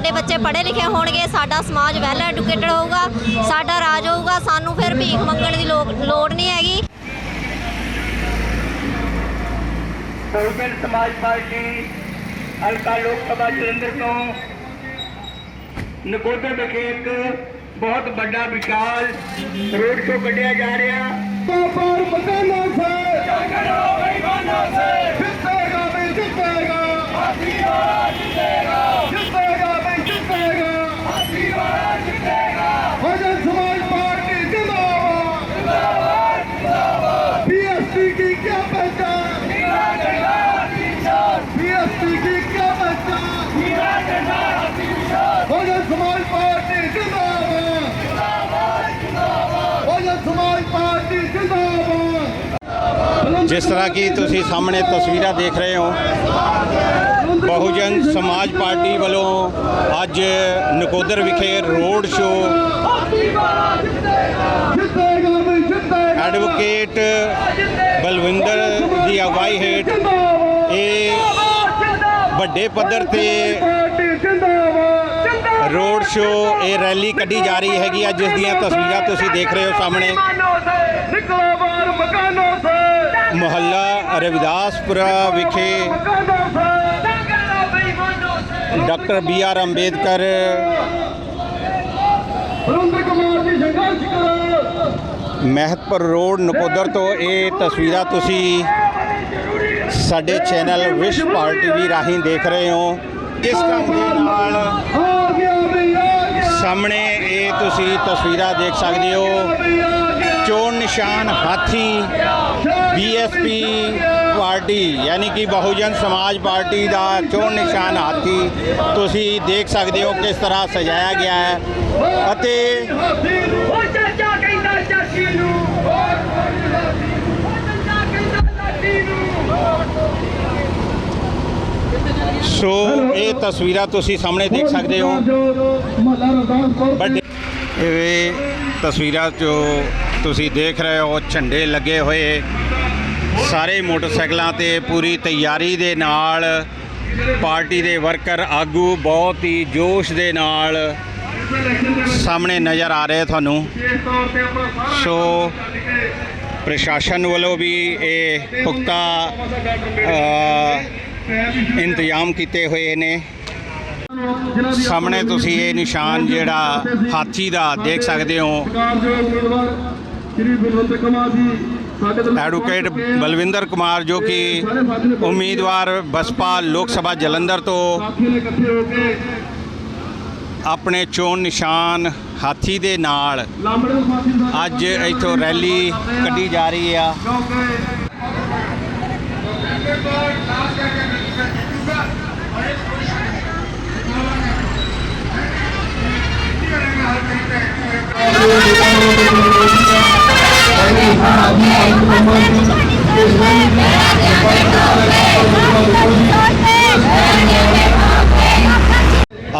ਸਾਡੇ ਬੱਚੇ ਪੜ੍ਹੇ ਲਿਖੇ ਹੋਣਗੇ ਸਾਡਾ ਸਮਾਜ ਵੈਲ ਐਜੂਕੇਟਡ ਹੋਊਗਾ ਸਾਡਾ ਰਾਜ ਹੋਊਗਾ ਸਾਨੂੰ ਫਿਰ ਭੀਖ ਮੰਗਣ ਦੀ ਲੋੜ ਨਹੀਂ ਹੈਗੀ। ਬਹੁਜਨ ਸਮਾਜ ਪਾਰਟੀ ਹਲਕਾ ਲੋਕ ਸਭਾ ਜਲੰਧਰ ਤੋਂ ਨਕੋਦਰ ਵਿਖੇ ਇੱਕ ਬਹੁਤ ਵੱਡਾ ਵਿਸ਼ਾਲ ਰੋਡ ਸ਼ੋ ਕੱਢਿਆ ਜਾ ਰਿਹਾ। ਸੇ ਬੇਈਮਾਨਾ ਸੇ ਜਿੱਤੇਗਾ ਜਿੱਤੇਗਾ। ਜਿੱਤੇਗਾ। ਜਿੱਤੇਗਾ भजन समाज पार्टी जिंदाबाद बीएसपी की क्या पहचान बीएसपी की क्या पहचान भजन समाज पार्टी जिंदाबाद भजन समाज पार्टी जिंदाबाद जिस तरह की तुम सामने तस्वीर देख रहे हो ਬਹੁਜਨ ਸਮਾਜ ਪਾਰਟੀ ਵੱਲੋਂ ਅੱਜ ਨਕੋਦਰ ਵਿਖੇ ਰੋਡ ਸ਼ੋਅ ਐਡਵੋਕੇਟ ਬਲਵਿੰਦਰ ਦੀ ਅਗਵਾਈ ਹੇਠ ਇਹ ਵੱਡੇ ਪੱਧਰ ਤੇ ਰੋਡ ਸ਼ੋਅ, ਇਹ ਰੈਲੀ ਕੱਢੀ ਜਾ ਰਹੀ ਹੈਗੀ ਆ ਜਿਸ ਦੀਆਂ ਤਸਵੀਰਾਂ ਤੁਸੀਂ ਦੇਖ ਰਹੇ ਹੋ ਸਾਹਮਣੇ। ਮੁਹੱਲਾ ਰਵਿਦਾਸਪੁਰਾ ਵਿਖੇ ਮਕਾਨੋਂ ਸੇ ਜੰਗਲੋ ਬੇਈਮਾਨੋਂ ਸੇ doctor B R Ambedkar. Mehatpur road Nakodar ਤੋਂ ਇਹ ਤਸਵੀਰਾਂ ਤੁਸੀਂ ਸਾਡੇ ਚੈਨਲ ਵਿਸ਼ ਪਾਰਟੀ ਵੀ ਰਾਹੀਂ ਦੇਖ ਰਹੇ ਹੋ। ਇਸ ਕੰਮ ਦੇ ਨਾਲ ਸਾਹਮਣੇ ਇਹ ਤੁਸੀਂ ਤਸਵੀਰਾਂ ਦੇਖ ਸਕਦੇ ਹੋ। ਚੋਣ ਨਿਸ਼ਾਨ ਹਾਥੀ ਬੀਐਸਪੀ ਪਾਰਟੀ ਯਾਨੀ ਕਿ ਬਹੁਜਨ ਸਮਾਜ ਪਾਰਟੀ ਦਾ ਚੋਣ ਨਿਸ਼ਾਨ ਹਾਥੀ ਤੁਸੀਂ ਦੇਖ ਸਕਦੇ ਹੋ ਕਿਸ ਤਰ੍ਹਾਂ ਸਜਾਇਆ ਗਿਆ ਹੈ। ਅਤੇ ਸੋ ਇਹ ਤਸਵੀਰਾਂ ਤੁਸੀਂ ਸਾਹਮਣੇ ਦੇਖ ਸਕਦੇ ਹੋ। ਮਹੱਲਾ ਇਹ ਤਸਵੀਰਾਂ ਜੋ ਤੁਸੀਂ ਦੇਖ ਰਹੇ ਹੋ, ਝੰਡੇ ਲੱਗੇ ਹੋਏ। ਸਾਰੇ ਮੋਟਰਸਾਈਕਲਾਂ ਤੇ ਪੂਰੀ ਤਿਆਰੀ ਦੇ ਨਾਲ ਪਾਰਟੀ ਦੇ ਵਰਕਰ ਆਗੂ ਬਹੁਤ ਹੀ ਜੋਸ਼ ਦੇ ਨਾਲ ਸਾਹਮਣੇ ਨਜ਼ਰ ਆ ਰਹੇ ਤੁਹਾਨੂੰ। ਸੋ ਪ੍ਰਸ਼ਾਸਨ ਵੱਲੋਂ ਵੀ ਇਹ ਪੁਖਤਾ ਇੰਤਜ਼ਾਮ ਕੀਤੇ ਹੋਏ ਨੇ। ਸਾਹਮਣੇ ਤੁਸੀਂ ਇਹ ਨਿਸ਼ਾਨ ਜਿਹੜਾ ਹਾਥੀ ਦਾ ਦੇਖ ਸਕਦੇ ਹੋ। ਸ਼੍ਰੀ ਬਲਵੰਤ ਕੁਮਾਰ ਜੀ ਐਡਵੋਕੇਟ ਬਲਵਿੰਦਰ ਕੁਮਾਰ ਜੋ ਕਿ ਉਮੀਦਵਾਰ ਬਸਪਾ ਲੋਕ ਸਭਾ ਜਲੰਧਰ ਤੋਂ ਆਪਣੇ ਚੋਣ ਨਿਸ਼ਾਨ ਹਾਥੀ ਦੇ ਨਾਲ ਅੱਜ ਇੱਥੋਂ ਰੈਲੀ ਕੱਢੀ ਜਾ ਰਹੀ ਆ। ਕਿਉਂਕਿ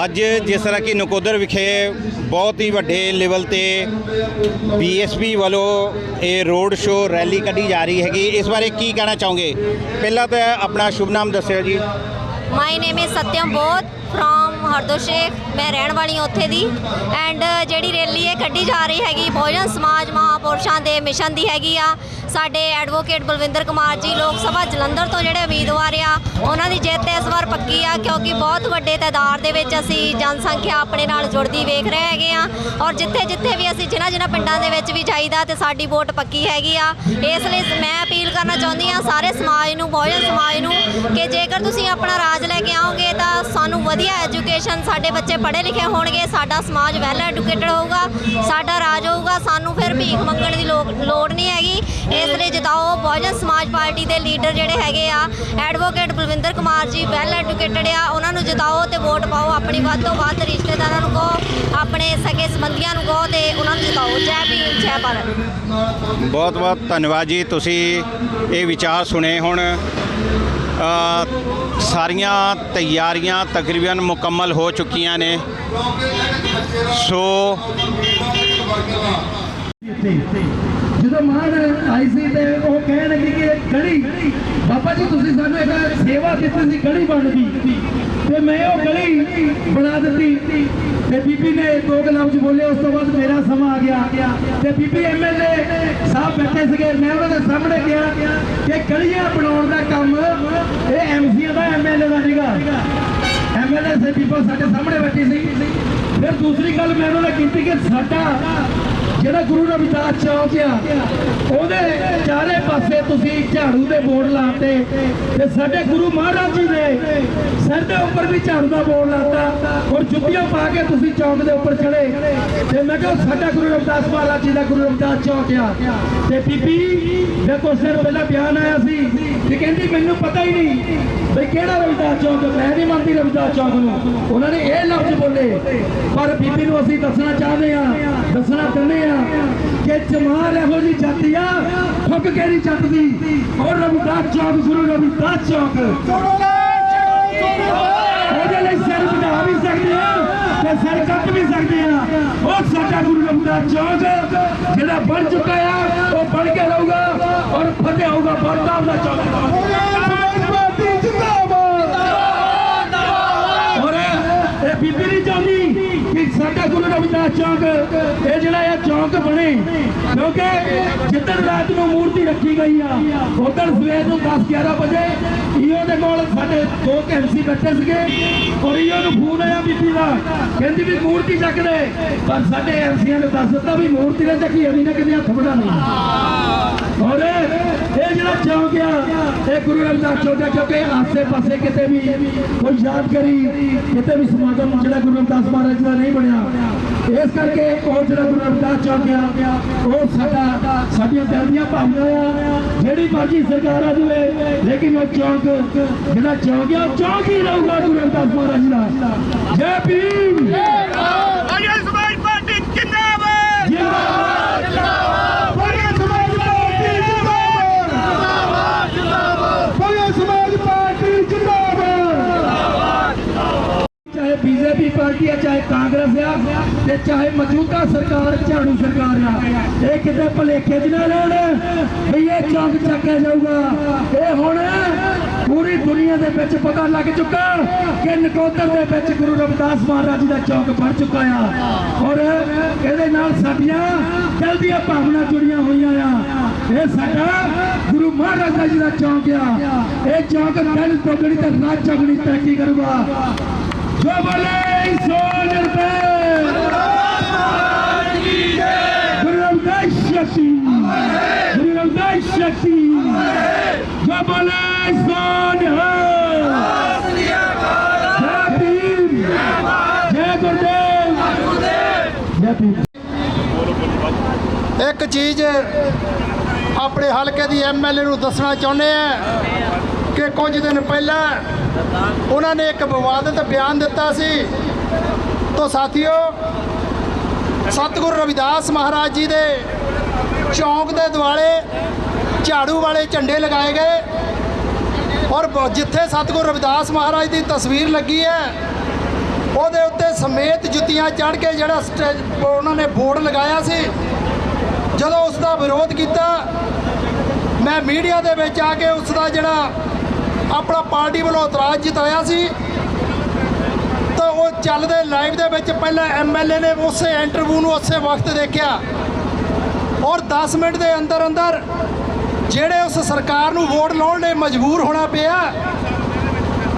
ਅੱਜ ਜਿਸ ਤਰ੍ਹਾਂ ਕਿ ਨਕੋਦਰ ਵਿਖੇ ਬਹੁਤ ਹੀ ਵੱਡੇ ਲੈਵਲ ਤੇ ਬੀਐਸਪੀ ਵੱਲੋਂ ਇਹ ਰੋਡ ਸ਼ੋਅ ਰੈਲੀ ਕੱਢੀ ਜਾ ਰਹੀ ਹੈਗੀ। ਇਸ ਬਾਰੇ ਕੀ ਕਹਿਣਾ ਚਾਹੋਗੇ? ਪਹਿਲਾਂ ਤਾਂ ਆਪਣਾ ਸ਼ੁਭ ਨਾਮ ਦੱਸਿਓ ਜੀ। ਮਾਈ ਨੇਮ ਇਜ਼ ਸਤਿਅਮ ਬੋਧ ਫਰੋਮ ਹਰਦੋਸ਼ੇਖ ਮੈਂ ਰਹਿਣ ਵਾਲੀ ਹਾਂ ਉੱਥੇ ਦੀ। ਐਂਡ ਜਿਹੜੀ ਰੈਲੀ ਇਹ ਕੱਢੀ ਜਾ ਰਹੀ ਹੈਗੀ, ਬਹੁਜਨ ਸਮਾਜ ਮਹਾਪੁਰਸ਼ਾਂ ਦੇ ਮਿਸ਼ਨ ਦੀ ਹੈਗੀ ਆ। ਸਾਡੇ ਐਡਵੋਕੇਟ ਬਲਵਿੰਦਰ ਕੁਮਾਰ ਜੀ, ਲੋਕ ਸਭਾ ਜਲੰਧਰ ਤੋਂ ਜਿਹੜੇ ਉਮੀਦਵਾਰ ਆ, ਉਹਨਾਂ ਦੀ ਜਿੱਤ ਇਸ ਵਾਰ ਪੱਕੀ ਆ, ਕਿਉਂਕਿ ਬਹੁਤ ਵੱਡੇ ਤਾਦਾਦ ਦੇ ਵਿੱਚ ਅਸੀਂ ਜਨਸੰਖਿਆ ਆਪਣੇ ਨਾਲ ਜੁੜਦੀ ਵੇਖ ਰਹੇ ਹੈਗੇ ਆ ਔਰ ਜਿੱਥੇ ਜਿੱਥੇ ਵੀ ਅਸੀਂ ਜਿਨ੍ਹਾਂ ਜਿਨ੍ਹਾਂ ਪਿੰਡਾਂ ਦੇ ਵਿੱਚ ਵੀ ਜਾਈਦਾ ਤੇ ਸਾਡੀ ਵੋਟ ਪੱਕੀ ਹੈਗੀ ਆ। ਇਸ ਲਈ ਮੈਂ ਅਪੀਲ ਕਰਨਾ ਚਾਹੁੰਦੀ ਆ ਸਾਰੇ ਸਮਾਜ ਨੂੰ, ਬਹੁਜਨ ਸਮਾਜ ਨੂੰ ਕਿ ਜੇਕਰ ਤੁਸੀਂ ਆਪਣਾ ਰਾਜ ਲੈ ਕੇ ਆਓਗੇ ਤਾਂ ਸਾਨੂੰ ਵਧੀਆ ਐਜੂਕੇਸ਼ਨ ਸਾਡੇ ਬੱਚੇ ਪੜ੍ਹੇ ਲਿਖੇ ਹੋਣਗੇ, ਸਾਡਾ ਸਮਾਜ ਵੈਲ ਐਜੂਕੇਟਡ ਹੋਊਗਾ, ਸਾਡਾ ਰਾਜ ਹੋਊਗਾ, ਸਾਨੂੰ ਫਿਰ ਭੀਖ ਮੰਗਣ ਦੀ ਲੋ- ਲੋੜ ਨਹੀਂ ਹੈਗੀ। ਇਸ ਲਈ ਜਿਤਾਓ ਬਹੁਜਨ ਸਮਾਜ ਪਾਰਟੀ ਦੇ ਲੀਡਰ ਜਿਹੜੇ ਹੈਗੇ ਆ advocate Balwinder Kumar ji well educated ਆ, ਉਹਨਾਂ ਨੂੰ ਜਿਤਾਓ ਤੇ ਵੋਟ ਪਾਓ ਆਪਣੀ ਵੱਧ ਤੋਂ ਵੱਧ ਰਿਸ਼ਤੇਦਾਰਾਂ ਨੂੰ ਕਹੋ ਆਪਣੇ ਸਕੇ ਸੰਬੰਧੀਆਂ ਨੂੰ ਕਹੋ ਤੇ ਉਹਨਾਂ ਨੂੰ ਜਿਤਾਓ। ਜੈ ਭੀਮ ਜੈ ਭਾਰਤ। ਬਹੁਤ ਬਹੁਤ ਧੰਨਵਾਦ ਜੀ ਤੁਸੀਂ ਇਹ ਵਿਚਾਰ ਸੁਣੇ ਹੁਣ। ਸਾਰੀਆਂ ਤਿਆਰੀਆਂ ਤਕਰੀਬਨ ਮੁਕੰਮਲ ਹੋ ਚੁੱਕੀਆਂ ਨੇ। ਸੋ ਜਦੋਂ ਮਹਾਰਾਜ ਆਈ ਸੀ ਤੇ ਉਹ ਕਹਿਣ ਲੱਗੀ ਕਿ ਗਲੀ ਬਾਬਾ ਜੀ ਤੁਸੀਂ ਸਾਨੂੰ ਇੱਕ ਸੇਵਾ ਦਿੱਤੀ ਸੀ ਗਲੀ ਬਣਨ ਦੀ। ਤੇ ਮੈਂ ਉਹ ਗਲੀ ਬਣਾ ਦਿੱਤੀ ਤੇ ਬੀਬੀ ਨੇ ਦੋ ਲਫ਼ਜ਼ ਬੋਲੇ ਉਸ ਤੋਂ ਬਾਅਦ ਮੇਰਾ ਸਮਾਂ ਆ ਗਿਆ। ਤੇ ਬੀਬੀ ਐਮਐਲਏ ਸਾਹਿਬ ਬੈਠੇ ਸੀਗੇ, ਮੈਂ ਉਹਨਾਂ ਦੇ ਸਾਹਮਣੇ ਕਿਹਾ ਕਿ ਗਲੀਆਂ ਬਣਾਉਣ ਦਾ ਕੰਮ ਇਹ ਐਮਸੀਆਂ ਦਾ ਐਮਐਲਏ ਦਾ ਨਹੀਂਗਾ ਐਮਐਲਏ ਸੇ ਪੀਪਲ ਸਾਡੇ ਸਾਹਮਣੇ ਬੈਠੀ ਸੀ। ਫਿਰ ਦੂਸਰੀ ਗੱਲ ਮੈਂ ਉਹਨਾਂ ਨੇ ਕੀਤੀ ਕਿ ਸਾਡਾ ਜਿਹੜਾ ਗੁਰੂ ਰਵਿਦਾਸ ਚੌਕ ਆ, ਉਹਦੇ ਚਾਰੇ ਪਾਸੇ ਤੁਸੀਂ ਝਾੜੂ ਦੇ ਬੋਰਡ ਲਾਤੇ ਤੇ ਸਾਡੇ ਗੁਰੂ ਮਹਾਰਾਜ ਜੀ ਨੇ ਸਿਰ ਦੇ ਉੱਪਰ ਵੀ ਝਾੜੂ ਦਾ ਬੋਰਡ ਲਾਤਾ ਔਰ ਜੁੱਤੀਆਂ ਪਾ ਕੇ ਤੁਸੀਂ ਚੌਕ ਦੇ ਉੱਪਰ ਚੜੇ ਤੇ ਮੈਂ ਕਿਹਾ ਸਾਡਾ ਗੁਰੂ ਰਵਿਦਾਸ ਮਹਾਰਾਜ ਜੀ ਦਾ ਗੁਰੂ ਰਵਿਦਾਸ ਚੌਕ ਆ। ਤੇ ਬੀਬੀ ਦੇ ਕੁਛ ਪਹਿਲਾਂ ਬਿਆਨ ਆਇਆ ਸੀ ਤੇ ਕਹਿੰਦੀ ਮੈਨੂੰ ਪਤਾ ਹੀ ਨਹੀਂ ਵੀ ਕਿਹੜਾ ਰਵਿਦਾਸ ਚੌਕ ਮੈਂ ਨਹੀਂ ਮੰਨਦੀ ਰਵਿਦਾਸ ਚੌਕ ਨੂੰ। ਉਹਨਾਂ ਨੇ ਇਹ ਲਫ਼ਜ਼ ਬੋਲੇ। ਪਰ ਬੀਬੀ ਨੂੰ ਅਸੀਂ ਦੱਸਣਾ ਚਾਹੁੰਦੇ ਆ ਦੱਸਣਾ ਚਾਹੁੰਦੇ ਆ ਕਿ ਜਮਾਲ ਇਹੋ ਜੀ ਜਾਤੀ ਆ ਠੁੱਕ ਕੇ ਨਹੀਂ ਚੱਟਦੀ ਔਰ ਰਵਿਦਾਸ ਚੌਕ ਗੁਰੂ ਰਵਿਦਾਸ ਚੌਕ ਉਹਦੇ ਲਈ ਸਿਰ ਵਧਾ ਵੀ ਸਕਦੇ ਆ ਤੇ ਸਿਰ ਕੱਟ ਵੀ ਸਕਦੇ ਆ ਉਹ ਸਾਡਾ ਗੁਰੂ ਰਵਿਦਾਸ ਚੌਕ ਜਿਹੜਾ ਬਣ ਚੁੱਕਾ ਆ ਉਹ ਬਣ ਕੇ ਰਹੂਗਾ ਔਰ ਫਤਿਹ ਹੋਊਗਾ ਬਰਤਾਵ ਦਾ ਚੌਕ ਔਰ ਇਹ ਬੀਬੀ ਨਹੀਂ ਚਾਹੁੰਦੀ ਕਿ ਸਾਡਾ ਗੁਰੂ ਰਵਿਦਾਸ ਚੌਕ, ਇਹ ਜਿਹੜਾ ਇਹ ਚੌਕ ਬਣੇ, ਕਿਉਂਕਿ ਜਿੱਦਣ ਰਾਤ ਨੂੰ ਮੂਰਤੀ ਰੱਖੀ ਗਈ ਆ, ਉਦੋਂ ਸਵੇਰ ਨੂੰ 10 11 ਵਜੇ ਈਓ ਦੇ ਕੋਲ ਸਾਡੇ ਦੋ ਕੈਂਸੀ ਬੈਠੇ ਸੀਗੇ, ਔਰ ਈਓ ਨੂੰ ਫੋਨ ਆਇਆ ਬੀਬੀ ਦਾ, ਕਹਿੰਦੀ ਵੀ ਮੂਰਤੀ ਚੱਕ ਦੇ, ਪਰ ਸਾਡੇ ਐਮਸੀਆਂ ਨੇ ਦੱਸ ਦਿੱਤਾ ਵੀ ਮੂਰਤੀ ਨੇ ਚੱਕੀ, ਅਸੀਂ ਨਾ ਕਿਤੇ ਹੱਥ ਵੜਾਣੀ ਔਰ ਇਹ ਜਿਹੜਾ ਚੌਕ ਆ, ਇਹ ਗੁਰੂ ਰਵਿਦਾਸ ਚੌਕ ਆ, ਕਿਉਂਕਿ ਆਸੇ ਪਾਸੇ ਕਿਤੇ ਵੀ ਕੋਈ ਯਾਦਗਾਰੀ, ਕਿਤੇ ਵੀ ਸਮਾਗਮ ਜਿਹੜਾ ਗੁਰੂ ਰਵਿਦਾਸ ਮਹਾਰਾਜ ਦਾ ਨਹੀਂ ਬਣਿਆ। ਇਸ ਕਰਕੇ ਉਹ ਜਿਹੜਾ ਗੁਰੂ ਰਵਿਦਾਸ ਚੌਕ ਆ, ਉਹ ਸਾਡਾ, ਸਾਡੀਆਂ ਦਿਲ ਦੀਆਂ ਭਾਵਨਾਵਾਂ ਆ। ਜਿਹੜੀ ਮਰਜ਼ੀ ਸਰਕਾਰ ਆ ਜਾਵੇ, ਲੇਕਿਨ ਉਹ ਚੌਕ, ਜਿਹੜਾ ਚੌਕ ਆ, ਉਹ ਹੀ ਰਹੂਗਾ ਗੁਰੂ ਰਵਿਦਾਸ ਮਹਾਰਾਜ ਜੀ ਦਾ। ਜੈ ਭੀਮ! ਆਰੀਆ ਸਮਾਜ ਪਾਰਟੀ ਜਿੰਦਾਬਾਦ ਜਿੰਦਾਬਾਦ ਆਰੀਆ ਸਮਾਜ ਪਾਰਟੀ ਜਿੰਦਾਬਾਦ ਬਗਿਆ ਸਮਾਜ ਪਾਰਟੀ ਜਿੰਦਾਬਾਦ ਚਾਹੇ ਬੀਜੇਪੀ ਪਾਰਟੀ ਹੈ ਚਾਹੇ ਕਾਂਗਰਸ ਆ ਤੇ ਚਾਹੇ ਮੌਜੂਦਾ ਸਰਕਾਰ, ਝਾੜੂ ਸਰਕਾਰ ਆ। ਇਹ ਕਿਤੇ ਭਲੇਖੇ 'ਚ ਨਾ ਰਹਿਣ ਵੀ ਇਹ ਚੌਂਕ ਚੱਕਿਆ ਜਾਊਗਾ। ਇਹ ਹੁਣ ਪੂਰੀ ਦੁਨੀਆ ਦੇ ਵਿੱਚ ਪਤਾ ਲੱਗ ਚੁੱਕਾ ਕਿ ਨਕੋਦਰ ਦੇ ਵਿੱਚ ਗੁਰੂ ਰਵਿਦਾਸ ਮਹਾਰਾਜ ਜੀ ਦਾ ਚੌਕ ਬਣ ਚੁੱਕਾ ਆ। ਔਰ ਇਹਦੇ ਨਾਲ ਸਾਡੀਆਂ ਦਿਲ ਦੀਆਂ ਭਾਵਨਾ ਜੁੜੀਆਂ ਹੋਈਆਂ ਆ। ਇਹ ਸਾਡਾ ਗੁਰੂ ਮਹਾਰਾਜ ਜੀ ਦਾ ਚੌਂਕ ਆ, ਇਹ ਚੌਂਕ ਦਿਨ ਚੌਗਣੀ ਤੇ ਰਾਤ ਚੌਗਣੀ ਤਰੱਕੀ ਕਰੂਗਾ। ਜੋ ਬੋਲੇ ਸੋ ਨਿਰਭੈ ਗੁਰੂ ਰਵਿਦਾਸ ਸ਼ਕਤੀ ਗੁਰੂ ਰਵਿਦਾਸ ਸ਼ਕਤੀ ਜੋ ਬੋਲੇ ਇੱਕ ਚੀਜ਼ ਆਪਣੇ ਹਲਕੇ ਦੀ ਐਮਐਲਏ ਨੂੰ ਦੱਸਣਾ ਚਾਹੁੰਦੇ ਆ ਕਿ ਕੁਝ ਦਿਨ ਪਹਿਲਾਂ ਉਹਨਾਂ ਨੇ ਇੱਕ ਵਿਵਾਦਤ ਬਿਆਨ ਦਿੱਤਾ ਸੀ। ਤੋਂ ਸਾਥੀਓ, ਸਤਿਗੁਰੂ ਰਵਿਦਾਸ ਮਹਾਰਾਜ ਜੀ ਦੇ ਚੌਂਕ ਦੇ ਦੁਆਲੇ ਝਾੜੂ ਵਾਲੇ ਝੰਡੇ ਲਗਾਏ ਗਏ ਔਰ ਜਿੱਥੇ ਸਤਿਗੁਰੂ ਰਵਿਦਾਸ ਮਹਾਰਾਜ ਦੀ ਤਸਵੀਰ ਲੱਗੀ ਹੈ, ਉਹਦੇ ਉੱਤੇ ਸਮੇਤ ਜੁੱਤੀਆਂ ਚੜ੍ਹ ਕੇ ਜਿਹੜਾ ਸਟੇ- ਉਹਨਾਂ ਨੇ ਬੋਰਡ ਲਗਾਇਆ ਸੀ। ਜਦੋਂ ਉਸ ਦਾ ਵਿਰੋਧ ਕੀਤਾ, ਮੈਂ ਮੀਡੀਆ ਦੇ ਵਿੱਚ ਆ ਕੇ ਉਸ ਦਾ ਜਿਹੜਾ ਆਪਣਾ ਪਾਰਟੀ ਵੱਲੋਂ ਇਤਰਾਜ਼ ਜਤਾਇਆ ਸੀ। ਤਾਂ ਉਹ ਚੱਲਦੇ ਲਾਈਵ ਦੇ ਵਿੱਚ ਪਹਿਲਾਂ ਐਮਐਲਏ ਨੇ ਉਸੇ ਇੰਟਰਵਿਊ ਨੂੰ ਉਸੇ ਵਕਤ ਦੇਖਿਆ। ਔਰ 10 ਮਿੰਟ ਦੇ ਅੰਦਰ ਅੰਦਰ ਜਿਹੜੇ ਉਸ ਸਰਕਾਰ ਨੂੰ ਵੋਟ ਲਾਉਣ ਲਈ ਮਜਬੂਰ ਹੋਣਾ ਪਿਆ,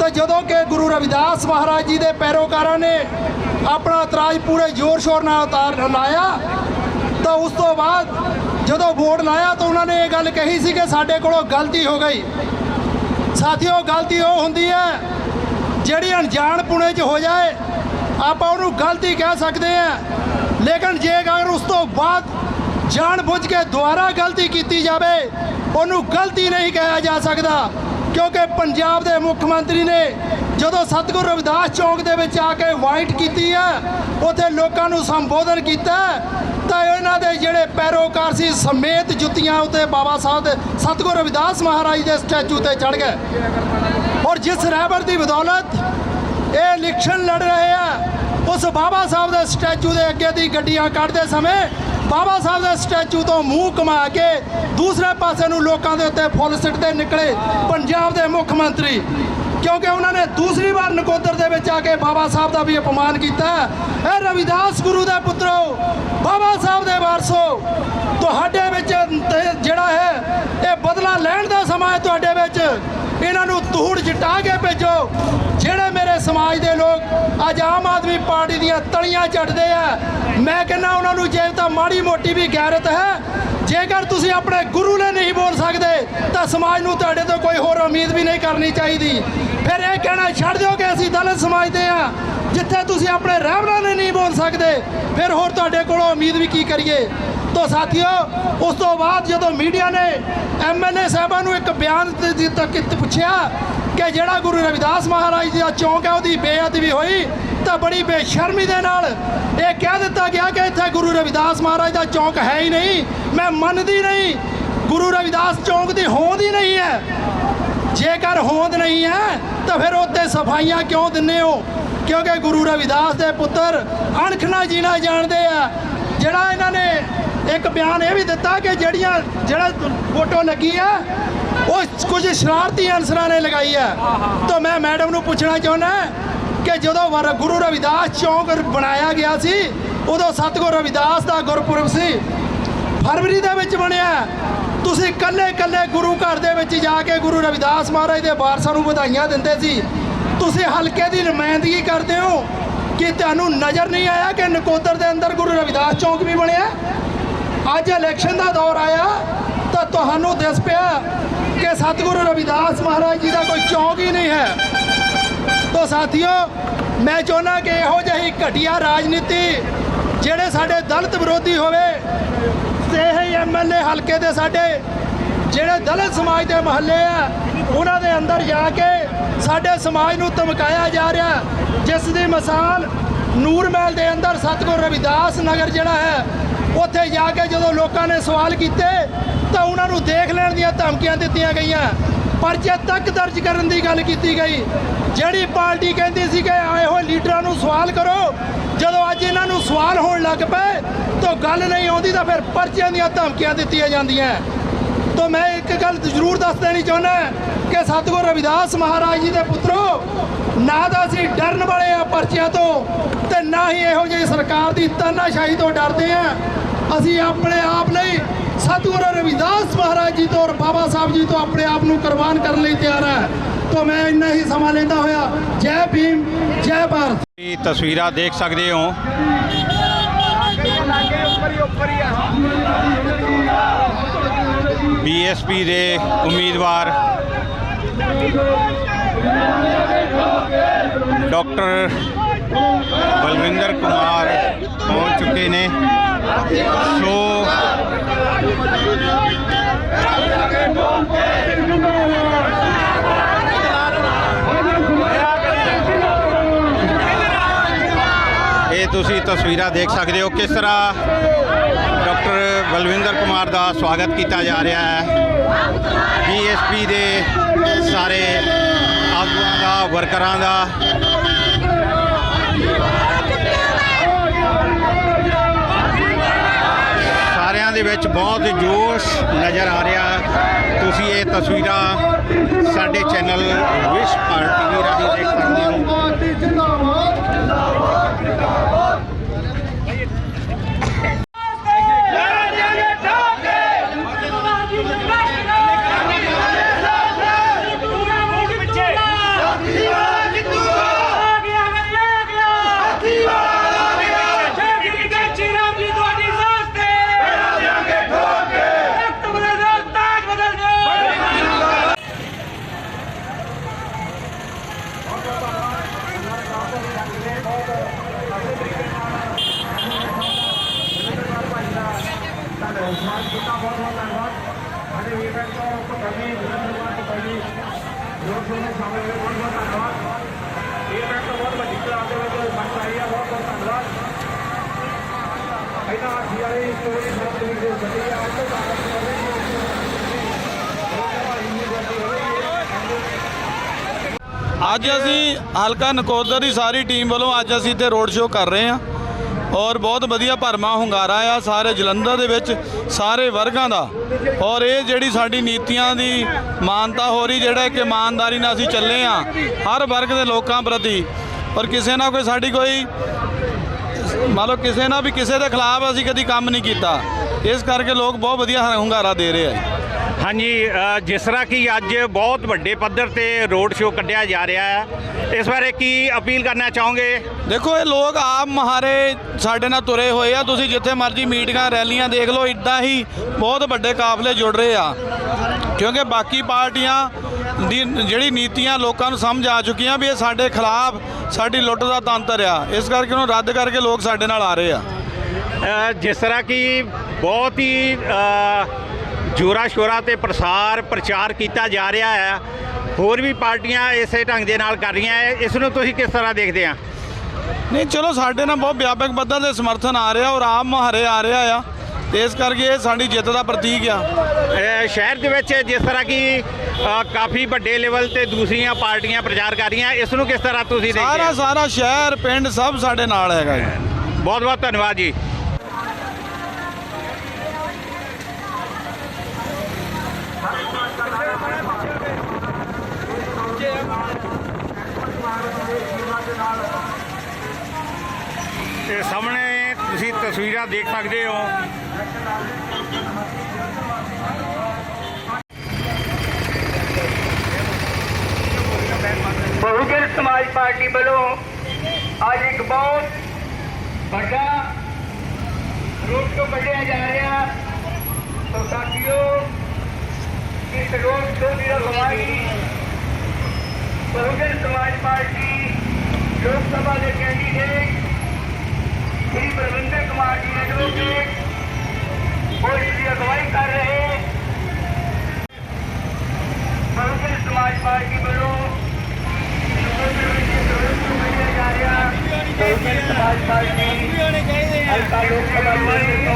ਤਾਂ ਜਦੋਂ ਕਿ ਗੁਰੂ ਰਵਿਦਾਸ ਮਹਾਰਾਜ ਜੀ ਦੇ ਪੈਰੋਕਾਰਾਂ ਨੇ ਆਪਣਾ ਇਤਰਾਜ਼ ਪੂਰੇ ਜ਼ੋਰ ਸ਼ੋਰ ਨਾਲ ਉਤਾਰ ਲਾਇਆ, ਤਾਂ ਉਸ ਤੋਂ ਬਾਅਦ ਜਦੋਂ ਵੋਟ ਲਾਇਆ ਤਾਂ ਉਹਨਾਂ ਨੇ ਇਹ ਗੱਲ ਕਹੀ ਸੀ ਕਿ ਸਾਡੇ ਕੋਲੋਂ ਗਲਤੀ ਹੋ ਗਈ। ਸਾਥੀਓ, ਗਲਤੀ ਉਹ ਹੁੰਦੀ ਹੈ ਜਿਹੜੀ ਅਣਜਾਣ ਪੁਣੇ 'ਚ ਹੋ ਜਾਏ। ਆਪਾਂ ਉਹਨੂੰ ਗਲਤੀ ਕਹਿ ਸਕਦੇ ਆ ਲੇਕਿਨ ਜੇ ਅਗਰ ਉਸ ਤੋਂ ਬਾਅਦ ਜਾਣ ਬੁੱਝ ਕੇ ਦੁਬਾਰਾ ਗਲਤੀ ਕੀਤੀ ਜਾਵੇ, ਉਹਨੂੰ ਗਲਤੀ ਨਹੀਂ ਕਿਹਾ ਜਾ ਸਕਦਾ। ਕਿਉਂਕਿ ਪੰਜਾਬ ਦੇ ਮੁੱਖ ਮੰਤਰੀ ਨੇ ਜਦੋਂ ਸਤਿਗੁਰੂ ਰਵਿਦਾਸ ਚੌਂਕ ਦੇ ਵਿੱਚ ਆ ਕੇ ਵਾਈਟ ਕੀਤੀ ਹੈ ਉੱਥੇ ਲੋਕਾਂ ਨੂੰ ਸੰਬੋਧਨ ਕੀਤਾ ਤਾਂ ਇਹਨਾਂ ਦੇ ਜਿਹੜੇ ਪੈਰੋਕਾਰ ਸੀ ਸਮੇਤ ਜੁੱਤੀਆਂ ਉੱਤੇ ਬਾਬਾ ਸਾਹਿਬ ਦੇ ਸਤਿਗੁਰੂ ਰਵਿਦਾਸ ਮਹਾਰਾਜ ਦੇ ਸਟੈਚੂ ਤੇ ਚੜ ਗਏ। ਔਰ ਜਿਸ ਰਹਿਬਰ ਦੀ ਬਦੌਲਤ ਇਹ ਇਲੈਕਸ਼ਨ ਲੜ ਰਹੇ ਆ, ਉਸ ਬਾਬਾ ਸਾਹਿਬ ਦੇ ਸਟੈਚੂ ਦੇ ਅੱਗੇ ਦੀ ਗੱਡੀਆਂ ਕੱਢਦੇ ਸਮੇਂ ਬਾਬਾ ਸਾਹਿਬ ਦੇ ਸਟੈਚੂ ਤੋਂ ਮੂੰਹ ਕਮਾ ਕੇ ਦੂਸਰੇ ਪਾਸੇ ਨੂੰ ਲੋਕਾਂ ਦੇ ਉੱਤੇ ਫੁੱਲ ਸਿੱਟਦੇ ਨਿਕਲੇ। ਪੰਜਾਬ ਦੇ ਮੁੱਖ ਮੰਤਰੀ ਕਿਉਂਕਿ ਉਹਨਾਂ ਨੇ ਦੂਸਰੀ ਵਾਰ ਨਕੋਦਰ ਦੇ ਵਿੱਚ ਆ ਕੇ ਬਾਬਾ ਸਾਹਿਬ ਦਾ ਵੀ ਅਪਮਾਨ ਕੀਤਾ ਇਹ ਰਵਿਦਾਸ ਗੁਰੂ ਦੇ ਪੁੱਤਰੋ ਬਾਬਾ ਸਾਹਿਬ ਦੇ ਵਾਰਸੋ ਤੁਹਾਡੇ ਵਿੱਚ ਜਿਹੜਾ ਹੈ, ਇਹ ਬਦਲਾ ਲੈਣ ਦਾ ਸਮਾਂ ਹੈ ਤੁਹਾਡੇ ਵਿੱਚ। ਇਹਨਾਂ ਨੂੰ ਧੂੜ ਜਟਾ ਕੇ ਭੇਜੋ। ਜਿਹੜੇ ਮੇਰੇ ਸਮਾਜ ਦੇ ਲੋਕ ਅੱਜ ਆਮ ਆਦਮੀ ਪਾਰਟੀ ਦੀਆਂ ਤਲੀਆਂ ਚੜਦੇ ਆ, ਮੈਂ ਕਹਿੰਦਾ ਉਹਨਾਂ ਨੂੰ ਜੇ ਤਾਂ ਮਾੜੀ ਮੋਟੀ ਵੀ ਗੈਰਤ ਹੈ ਜੇਕਰ ਤੁਸੀਂ ਆਪਣੇ ਗੁਰੂ ਲਈ ਨਹੀਂ ਬੋਲ ਸਕਦੇ, ਤਾਂ ਸਮਾਜ ਨੂੰ ਤੁਹਾਡੇ ਤੋਂ ਕੋਈ ਹੋਰ ਉਮੀਦ ਵੀ ਨਹੀਂ ਕਰਨੀ ਚਾਹੀਦੀ। ਫਿਰ ਇਹ ਕਹਿਣਾ ਛੱਡ ਦਿਓ ਕਿ ਅਸੀਂ ਦਲਿਤ ਸਮਾਜ ਦੇ ਆ ਜਿੱਥੇ ਤੁਸੀਂ ਆਪਣੇ ਰਹਿਬਰਾਂ ਲਈ ਨਹੀਂ ਬੋਲ ਸਕਦੇ। ਫਿਰ ਹੋਰ ਤੁਹਾਡੇ ਕੋਲੋਂ ਉਮੀਦ ਵੀ ਕੀ ਕਰੀਏ? ਤੋ ਸਾਥੀਓ, ਉਸ ਤੋਂ ਬਾਅਦ ਜਦੋਂ ਮੀਡੀਆ ਨੇ ਐਮਐਲਏ ਸਾਹਿਬਾਂ ਨੂੰ ਇੱਕ ਬਿਆਨ ਦੇ ਪੁੱਛਿਆ ਕਿ ਜਿਹੜਾ ਗੁਰੂ ਰਵਿਦਾਸ ਮਹਾਰਾਜ ਜੀ ਦਾ ਚੌਂਕ ਹੈ, ਉਹਦੀ ਬੇਅਦਬੀ ਹੋਈ, ਤਾਂ ਬੜੀ ਬੇਸ਼ਰਮੀ ਦੇ ਨਾਲ ਇਹ ਕਹਿ ਦਿੱਤਾ ਗਿਆ ਕਿ ਇੱਥੇ ਰਵਿਦਾਸ ਮਹਾਰਾਜ ਦਾ ਚੌਂਕ ਹੈ ਹੀ ਨਹੀਂ, ਮੈਂ ਮੰਨਦੀ ਨਹੀਂ। ਗੁਰੂ ਰਵਿਦਾਸ ਚੌਂਕ ਦੀ ਹੋਂਦ ਹੀ ਨਹੀਂ ਹੈ। ਜੇਕਰ ਹੋਂਦ ਨਹੀਂ ਹੈ, ਤਾਂ ਫਿਰ ਉੱਤੇ ਸਫਾਈਆਂ ਕਿਉਂ ਦਿੰਨੇ ਹੋ? ਕਿਉਂਕਿ ਗੁਰੂ ਰਵਿਦਾਸ ਦੇ ਪੁੱਤਰ ਅਣਖ ਨਾਲ ਜੀਣਾ ਜਾਣਦੇ ਆ। ਜਿਹੜਾ ਇਹਨਾਂ ਨੇ ਇੱਕ ਬਿਆਨ ਇਹ ਵੀ ਦਿੱਤਾ ਕਿ ਜਿਹੜੀਆਂ ਜਿਹੜਾ ਫੋਟੋ ਲੱਗੀ ਆ, ਉਹ ਕੁਝ ਸ਼ਰਾਰਤੀ ਅਨਸਰਾਂ ਨੇ ਲਗਾਈ ਹੈ ਤਾਂ ਮੈਂ ਮੈਡਮ ਨੂੰ ਪੁੱਛਣਾ ਚਾਹੁੰਦਾ ਕਿ ਜਦੋਂ ਗੁਰੂ ਰਵਿਦਾਸ ਚੌਂਕ ਬਣਾਇਆ ਗਿਆ ਸੀ ਉਦੋਂ ਸਤਿਗੁਰੂ ਰਵਿਦਾਸ ਦਾ ਗੁਰਪੁਰਬ ਸੀ। ਫਰਵਰੀ ਦੇ ਵਿੱਚ ਬਣਿਆ। ਤੁਸੀਂ ਕੱਲੇ ਕੱਲੇ ਗੁਰੂ ਘਰ ਦੇ ਵਿੱਚ ਜਾ ਕੇ ਗੁਰੂ ਰਵਿਦਾਸ ਮਹਾਰਾਜ ਦੇ ਵਾਰਸਾਂ ਨੂੰ ਵਧਾਈਆਂ ਦਿੰਦੇ ਸੀ। ਤੁਸੀਂ ਹਲਕੇ ਦੀ ਨੁਮਾਇੰਦਗੀ ਕਰਦੇ ਹੋ ਕਿ ਤੁਹਾਨੂੰ ਨਜ਼ਰ ਨਹੀਂ ਆਇਆ ਕਿ ਨਕੋਦਰ ਦੇ ਅੰਦਰ ਗੁਰੂ ਰਵਿਦਾਸ ਚੌਂਕ ਵੀ ਬਣਿਆ? ਅੱਜ ਇਲੈਕਸ਼ਨ ਦਾ ਦੌਰ ਆਇਆ ਤਾਂ ਤੁਹਾਨੂੰ ਦਿਸ ਪਿਆ ਕਿ ਸਤਿਗੁਰੂ ਰਵਿਦਾਸ ਮਹਾਰਾਜ ਜੀ ਦਾ ਕੋਈ ਚੌਂਕ ਹੀ ਨਹੀਂ ਹੈ। ਤਾਂ ਸਾਥੀਓ, ਮੈਂ ਚਾਹੁੰਦਾ ਕਿ ਇਹੋ ਜਿਹੀ ਘਟੀਆ ਰਾਜਨੀਤੀ ਜਿਹੜੇ ਸਾਡੇ ਦਲਿਤ ਵਿਰੋਧੀ ਹੋਵੇ, ਤੇ ਇਹ ਐਮਐਲਏ ਹਲਕੇ ਦੇ ਸਾਡੇ ਜਿਹੜੇ ਦਲਿਤ ਸਮਾਜ ਦੇ ਮਹੱਲੇ ਆ, ਉਹਨਾਂ ਦੇ ਅੰਦਰ ਜਾ ਕੇ ਸਾਡੇ ਸਮਾਜ ਨੂੰ ਧਮਕਾਇਆ ਜਾ ਰਿਹਾ ਜਿਸ ਦੀ ਮਿਸਾਲ ਨੂਰਮਹਿਲ ਦੇ ਅੰਦਰ ਸਤਿਗੁਰ ਰਵਿਦਾਸ ਨਗਰ ਜਿਹੜਾ ਹੈ, ਉੱਥੇ ਜਾ ਕੇ ਜਦੋਂ ਲੋਕਾਂ ਨੇ ਸਵਾਲ ਕੀਤੇ, ਤਾਂ ਉਹਨਾਂ ਨੂੰ ਦੇਖ ਲੈਣ ਦੀਆਂ ਧਮਕੀਆਂ ਦਿੱਤੀਆਂ ਗਈਆਂ। ਪਰਚੇ ਤੱਕ ਦਰਜ ਕਰਨ ਦੀ ਗੱਲ ਕੀਤੀ ਗਈ। ਜਿਹੜੀ ਪਾਰਟੀ ਕਹਿੰਦੀ ਸੀ ਕਿ ਇਹੋ ਲੀਡਰਾਂ ਨੂੰ ਸਵਾਲ ਕਰੋ, ਜਦੋਂ ਅੱਜ ਇਹਨਾਂ ਨੂੰ ਸਵਾਲ ਹੋਣ ਲੱਗ ਪਏ, ਤਾਂ ਗੱਲ ਨਹੀਂ ਆਉਂਦੀ ਤਾਂ ਫਿਰ ਪਰਚਿਆਂ ਦੀਆਂ ਧਮਕੀਆਂ ਦਿੱਤੀਆਂ ਜਾਂਦੀਆਂ। ਤਾਂ ਮੈਂ ਇੱਕ ਗੱਲ ਜ਼ਰੂਰ ਦੱਸ ਦੇਣੀ ਚਾਹੁੰਦਾ ਕਿ ਸਤਿਗੁਰ ਰਵਿਦਾਸ ਮਹਾਰਾਜ ਜੀ ਦੇ ਪੁੱਤਰੋ, ਨਾ ਤਾਂ ਅਸੀਂ ਡਰਨ ਵਾਲੇ ਆ ਪਰਚਿਆਂ ਤੋਂ, ਤੇ ਨਾ ਹੀ ਇਹੋ ਜਿਹੀ ਸਰਕਾਰ ਦੀ ਤਾਨਾਸ਼ਾਹੀ ਤੋਂ ਡਰਦੇ ਆ ਅਸੀਂ ਆਪਣੇ ਆਪ ਲਈ ਸਤਿਗੁਰੂ ਰਵਿਦਾਸ ਮਹਾਰਾਜ ਜੀ ਤੋਂ ਔਰ ਬਾਬਾ ਸਾਹਿਬ ਜੀ ਤੋਂ ਆਪਣੇ ਆਪ ਨੂੰ ਕੁਰਬਾਨ ਕਰਨ ਲਈ ਤਿਆਰ ਹੈ। ਤਾਂ ਮੈਂ ਇੰਨਾ ਹੀ ਸਮਾਂ ਲੈਂਦਾ ਹੋਇਆ। ਜੈ ਭੀਮ, ਜੈ ਭਾਰਤ। ਇਹ ਤਸਵੀਰਾਂ ਦੇਖ ਸਕਦੇ ਹੋ? ਬੀਐਸਪੀ ਦੇ ਉਮੀਦਵਾਰ ਡਾਕਟਰ ਬਲਵਿੰਦਰ ਕੁਮਾਰ ਪਹੁੰਚ ਚੁੱਕੇ ਨੇ। ਸੋ ਇਹ ਤੁਸੀਂ ਤਸਵੀਰਾਂ ਦੇਖ ਸਕਦੇ ਹੋ ਕਿਸ ਤਰ੍ਹਾਂ ਡਾਕਟਰ ਬਲਵਿੰਦਰ ਕੁਮਾਰ ਦਾ ਸਵਾਗਤ ਕੀਤਾ ਜਾ ਰਿਹਾ ਹੈ। ਬੀਐਸਪੀ ਦੇ ਸਾਰੇ ਆਗੂਆਂ ਦਾ ਵਰਕਰਾਂ ਦਾ ਦੇ ਵਿੱਚ ਬਹੁਤ ਜੋਸ਼ ਨਜ਼ਰ ਆ ਰਿਹਾ। ਤੁਸੀਂ ਇਹ ਤਸਵੀਰਾਂ ਸਾਡੇ ਚੈਨਲ ਵਿਸ਼ ਪਾਰਟੀ ਰਾਹੀਂ ਦੇਖ ਸਕਦੇ ਹੋ। ਅੱਜ ਅਸੀਂ ਹਲਕਾ ਨਕੋਦਰ ਦੀ ਸਾਰੀ ਟੀਮ ਵੱਲੋਂ ਅੱਜ ਅਸੀਂ ਇੱਥੇ ਰੋਡ ਸ਼ੋਅ ਕਰ ਰਹੇ ਹਾਂ ਔਰ ਬਹੁਤ ਵਧੀਆ ਭਰਮਾ ਹੁੰਗਾਰਾ ਆ ਸਾਰੇ ਜਲੰਧਰ ਦੇ ਵਿੱਚ, ਸਾਰੇ ਵਰਗਾਂ ਦਾ। ਔਰ ਇਹ ਜਿਹੜੀ ਸਾਡੀ ਨੀਤੀਆਂ ਦੀ ਮਾਨਤਾ ਹੋ ਰਹੀ, ਜਿਹੜਾ ਕਿ ਇਮਾਨਦਾਰੀ ਨਾਲ ਅਸੀਂ ਚੱਲੇ ਆ ਹਰ ਵਰਗ ਦੇ ਲੋਕਾਂ ਪ੍ਰਤੀ। ਔਰ ਕਿਸੇ ਨਾਲ ਕੋਈ ਸਾਡੀ ਕੋਈ ਮੰਨ ਲਓ ਕਿਸੇ ਨਾਲ ਵੀ ਕਿਸੇ ਦੇ ਖਿਲਾਫ ਅਸੀਂ ਕਦੀ ਕੰਮ ਨਹੀਂ ਕੀਤਾ। ਇਸ ਕਰਕੇ ਲੋਕ ਬਹੁਤ ਵਧੀਆ ਹੁੰਗਾਰਾ ਦੇ ਰਹੇ ਆ। ਹਾਂਜੀ ਜਿਸ ਤਰ੍ਹਾਂ ਕਿ ਅੱਜ ਬਹੁਤ ਵੱਡੇ ਪੱਧਰ ਤੇ ਰੋਡ ਸ਼ੋਅ ਕੱਢਿਆ ਜਾ ਰਿਹਾ ਹੈ। ਇਸ ਬਾਰੇ ਕੀ ਅਪੀਲ ਕਰਨਾ ਚਾਹੋਗੇ? ਦੇਖੋ ਇਹ ਲੋਕ ਆਪ ਮਹਾਰੇ ਸਾਡੇ ਨਾਲ ਤੁਰੇ ਹੋਏ ਆ। ਤੁਸੀਂ ਜਿੱਥੇ ਮਰਜ਼ੀ ਮੀਟਿੰਗਾਂ ਰੈਲੀਆਂ ਦੇਖ ਲਓ ਇਦਾਂ ਹੀ ਬਹੁਤ ਵੱਡੇ ਕਾਫਲੇ ਜੁੜ ਰਹੇ ਆ। ਕਿਉਂਕਿ ਬਾਕੀ ਪਾਰਟੀਆਂ ਦੀ ਜਿਹੜੀ ਨੀਤੀਆਂ ਲੋਕਾਂ ਨੂੰ ਸਮਝ ਆ ਚੁੱਕੀਆਂ ਵੀ ਇਹ ਸਾਡੇ ਖਿਲਾਫ ਸਾਡੀ ਲੁੱਟ ਦਾ ਤੰਤਰ ਆ। ਇਸ ਕਰਕੇ ਉਹਨੂੰ ਰੱਦ ਕਰਕੇ ਲੋਕ ਸਾਡੇ ਨਾਲ ਆ ਰਹੇ ਆ। ਜਿਸ ਤਰ੍ਹਾਂ ਕਿ ਬਹੁਤ ਹੀ ਜੋਰਾ ਸ਼ੋਰਾ ਤੇ ਪ੍ਰਸਾਰ ਪ੍ਰਚਾਰ ਕੀਤਾ ਜਾ ਰਿਹਾ ਹੈ। ਹੋਰ ਵੀ ਪਾਰਟੀਆਂ ਇਸੇ ਢੰਗ ਦੇ ਨਾਲ ਕਰ ਰਹੀਆਂ ਇਸ ਨੂੰ ਤੁਸੀਂ ਕਿਸ ਤਰ੍ਹਾਂ ਦੇਖਦੇ ਆ? ਨਹੀਂ ਚਲੋ ਸਾਡੇ ਨਾਲ ਬਹੁਤ ਵਿਆਪਕ ਪੱਧਰ ਤੇ ਸਮਰਥਨ ਆ ਰਿਹਾ ਔਰ ਆਮ ਮਹਾਰੇ ਆ ਰਿਹਾ ਆ। ਤੇ ਇਸ ਕਰਕੇ ਇਹ ਸਾਡੀ ਜਿੱਤ ਦਾ ਪ੍ਰਤੀਕ ਆ। ਸ਼ਹਿਰ ਦੇ ਵਿੱਚ ਜਿਸ ਤਰ੍ਹਾਂ ਕਿ ਅ, ਕਾਫੀ ਵੱਡੇ ਲੈਵਲ ਤੇ ਦੂਸਰੀਆਂ ਪਾਰਟੀਆਂ ਪ੍ਰਚਾਰ ਕਰ ਰਹੀਆਂ ਇਸ ਨੂੰ ਕਿਸ ਤਰ੍ਹਾਂ ਤੁਸੀਂ ਦੇਖਦੇ ਸਾਰਾ ਸਾਰਾ ਸ਼ਹਿਰ ਪਿੰਡ ਸਭ ਸਾਡੇ ਨਾਲ ਹੈਗਾ ਜੀ। ਬਹੁਤ ਬਹੁਤ ਧੰਨਵਾਦ ਜੀ। ਸਾਹਮਣੇ ਤੁਸੀਂ ਤਸਵੀਰਾਂ ਦੇਖ ਸਕਦੇ ਹੋ। ਬਹੁਜਨ ਸਮਾਜ ਪਾਰਟੀ ਵੱਲੋਂ ਅੱਜ ਇੱਕ ਬਹੁਤ ਵੱਡਾ ਰੋਡ ਸ਼ੋਅ ਕੱਢਿਆ ਜਾ ਰਿਹਾ ਸੋ ਸਾਥੀਓ ਇਸ ਰੋਡ ਸ਼ੋਅ ਦੀ ਰਗਵਾਈ ਬਹੁਜਨ ਸਮਾਜ ਪਾਰਟੀ ਲੋਕ ਸਭਾ ਦੇ ਕੈਂਡੀਡੇਟ ਸ੍ਰੀ ਬਲਵਿੰਦਰ ਕੁਮਾਰ ਜੀ ਨੇ ਜੋ ਕਿ ਉਹ ਇਸ ਦੀ ਅਗਵਾਈ ਕਰ ਰਹੇ ਬਹੁਜਨ ਸਮਾਜ ਪਾਰਟੀ ਹਲਕਾ ਲੋਕ ਸਭਾ ਤੋਂ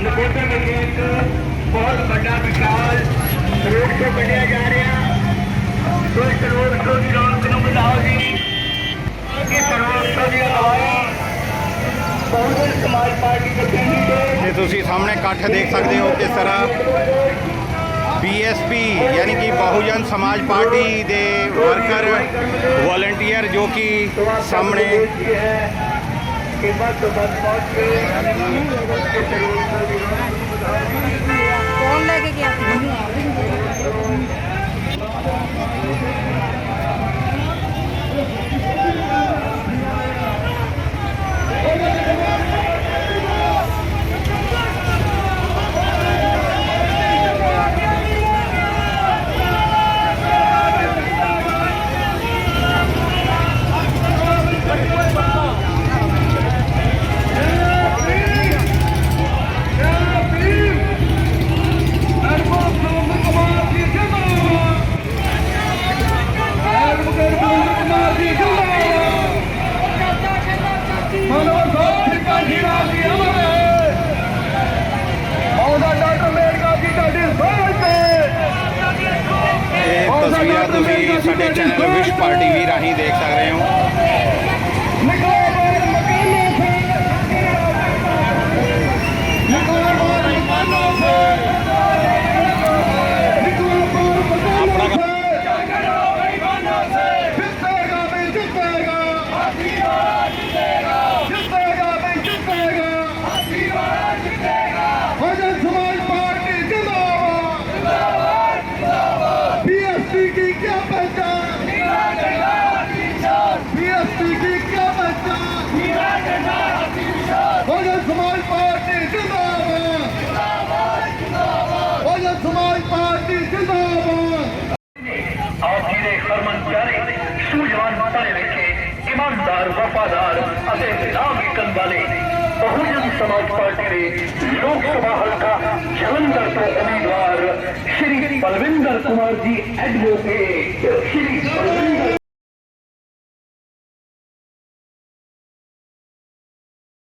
ਨਕੋਦਰ ਵਿੱਚ ਇੱਕ ਬਹੁਤ ਵੱਡਾ ਵਿਸ਼ਾਲ ਰੋਡ ਸ਼ੋਅ ਕੱਢਿਆ ਜਾ ਰਿਹਾ ਸੋ ਕਰੋੜ ਰੋਡ ਦੀ ਰੌਣਕ ਨੂੰ ਵਧਾਓ ਜੀ ਇਸ ਰੋਡ ਸ਼ੋਅ ਦੀ ਅਗਵਾਈ ਬਹੁਜਨ ਸਮਾਜ ਪਾਰਟੀ ਦੇ ਕੈਂਡੀਡੇਟ ਤੇ ਤੁਸੀਂ ਸਾਹਮਣੇ ਇਕੱਠ ਦੇਖ ਸਕਦੇ ਹੋ ਕਿਸ ਤਰ੍ਹਾਂ ਬੀਐਸਪੀ ਯਾਨੀ ਕਿ ਬਹੁਜਨ ਸਮਾਜ ਪਾਰਟੀ ਦੇ ਵਰਕਰ ਵਾਲੰਟੀਅਰ ਜੋ ਕਿ ਸਾਹਮਣੇ ਕੌਣ ਲੈ ਕੇ ਗਿਆ? ਚੈਨਲ ਵਿਸ਼ ਪਾਰਟੀ ਵੀ ਰਾਹੀਂ ਦੇਖ ਸਕਦੇ ਹੋ। ਵਫਾਦਾਰ ਅਤੇ ਨਾਮ ਵਿਕਣ ਵਾਲੇ ਬਹੁਜਨ ਸਮਾਜ ਪਾਰਟੀ ਦੇ ਲੋਕ ਸਭਾ ਹਲਕਾ ਜਲੰਧਰ ਤੋਂ ਉਮੀਦਵਾਰ ਸ਼੍ਰੀ ਬਲਵਿੰਦਰ ਕੁਮਾਰ ਜੀ ਐਡਵੋਕੇਟ ਸ਼੍ਰੀ ਬਲਵਿੰਦਰ